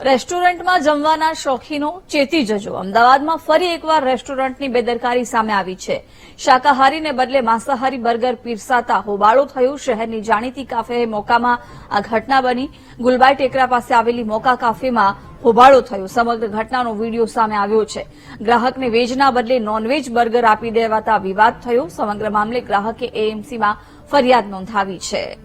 રેસ્ટોરન્ટમાં જમવાના શોખીનો ચેતી જજો. અમદાવાદમાં ફરી એકવાર રેસ્ટોરન્ટની બેદરકારી સામે આવી છે. શાકાહારીને બદલે માંસાહારી બર્ગર પીરસાતા હોબાળો થયો. શહેરની જાણીતી કાફે મોકામાં આ ઘટના બની. ગુલબાઈ ટેકરા પાસે આવેલી મોકા કાફેમાં હોબાળો થયો. સમગ્ર ઘટનાનો વીડિયો સામે આવ્યો છે. ગ્રાહકને વેજના બદલે નોનવેજ બર્ગર આપી દેવાતા વિવાદ થયો. સમગ્ર મામલે ગ્રાહકે એએમસીમાં ફરિયાદ નોંધાવી છે.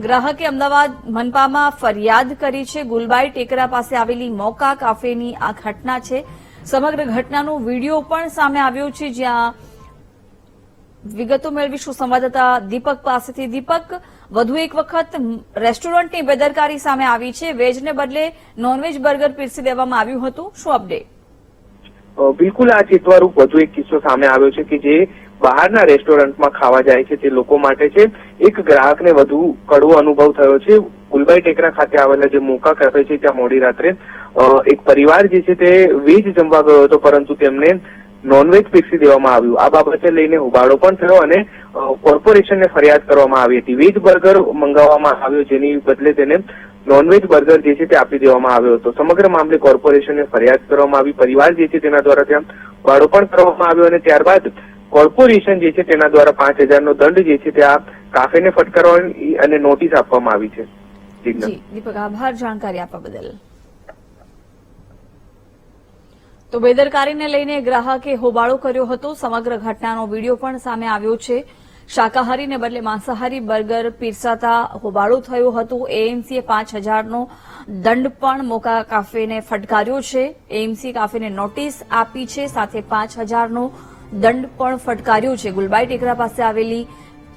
ગ્રાહકે અમદાવાદ મનપામાં ફરિયાદ કરી છે. ગુલબાઈ ટેકરા પાસે આવેલી મોકા કાફેની આ ઘટના છે. સમગ્ર ઘટનાનો વીડિયો પણ સામે આવ્યો છે, જ્યાં વિગતો મેળવીશું સંવાદદાતા દીપક પાસેથી. દીપક, વધુ એક વખત રેસ્ટોરન્ટની બેદરકારી સામે આવી છે. વેજને બદલે નોનવેજ બર્ગર પીરસી દેવામાં આવ્યું હતું. શું અપડેટ? બિલકુલ આ ચિતવારૂપ વધુ એક કિસ્સો સામે આવ્યો છે કે જે બહારના રેસ્ટોરન્ટમાં ખાવા જાય છે તે લોકો માટે છે. એક ગ્રાહકને વધુ કડવો અનુભવ થયો છે. ગુલબાઈ ટેકરા ખાતે આવેલા જે મોકા કેફે છે ત્યાં મોડી રાત્રે એક પરિવાર જે છે તે વેજ જમવા ગયો હતો, પરંતુ તેમને નોનવેજ પીરસી દેવામાં આવ્યું. આ બાબતે લઈને હોબાળો પણ થયો અને કોર્પોરેશનને ફરિયાદ કરવામાં આવી હતી. વેજ બર્ગર મંગાવવામાં આવ્યો, જેની બદલે તેને નોનવેજ બર્ગર જે છે તે આપી દેવામાં આવ્યો હતો. સમગ્ર મામલે કોર્પોરેશનને ફરિયાદ કરવામાં આવી. પરિવાર જે છે તેના દ્વારા ત્યાં હોબાળો પણ કરવામાં આવ્યો અને ત્યારબાદ કોર્પોરેશન જે છે તેના દ્વારા પાંચ હજારનો દંડ જે છે તે આ કાફેને ફટકારવાની અને નોટિસ આપવામાં આવી છે. દીપક, આભાર જાણકારી આપવા બદલ. તો બેદરકારીને લઈને ગ્રાહકે હોબાળો કર્યો હતો. સમગ્ર ઘટનાનો વીડિયો પણ સામે આવ્યો છે. શાકાહારીને બદલે માંસાહારી બર્ગર, પીરસાતા હોબાળો થયો હતો. એએમસીએ પાંચ હજારનો દંડ પણ મોકા કાફેને ફટકાર્યો છે. એએમસી કાફેને નોટિસ આપી છે. સાથે પાંચ હજારનો દંડ પણ ફટકાર્યો છે. ગુલબાઈ ટેકરા પાસે આવેલી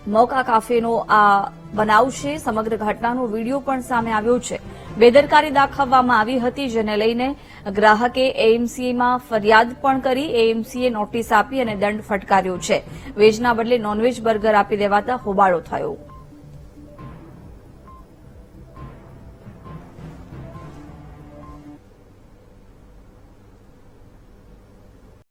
મોકા કાફેનો આ બનાવ છે સમગ્ર ઘટનાનો વીડિયો પણ સામે આવ્યો છે. બેદરકારી દાખવવામાં આવી હતી, જેને લઈને ગ્રાહકે એએમસીમાં ફરિયાદ પણ કરી. એએમસીએ નોટિસ આપી અને દંડ ફટકાર્યો છે. વેજના બદલે નોનવેજ બર્ગર આપી દેવાતા હોબાળો થયો.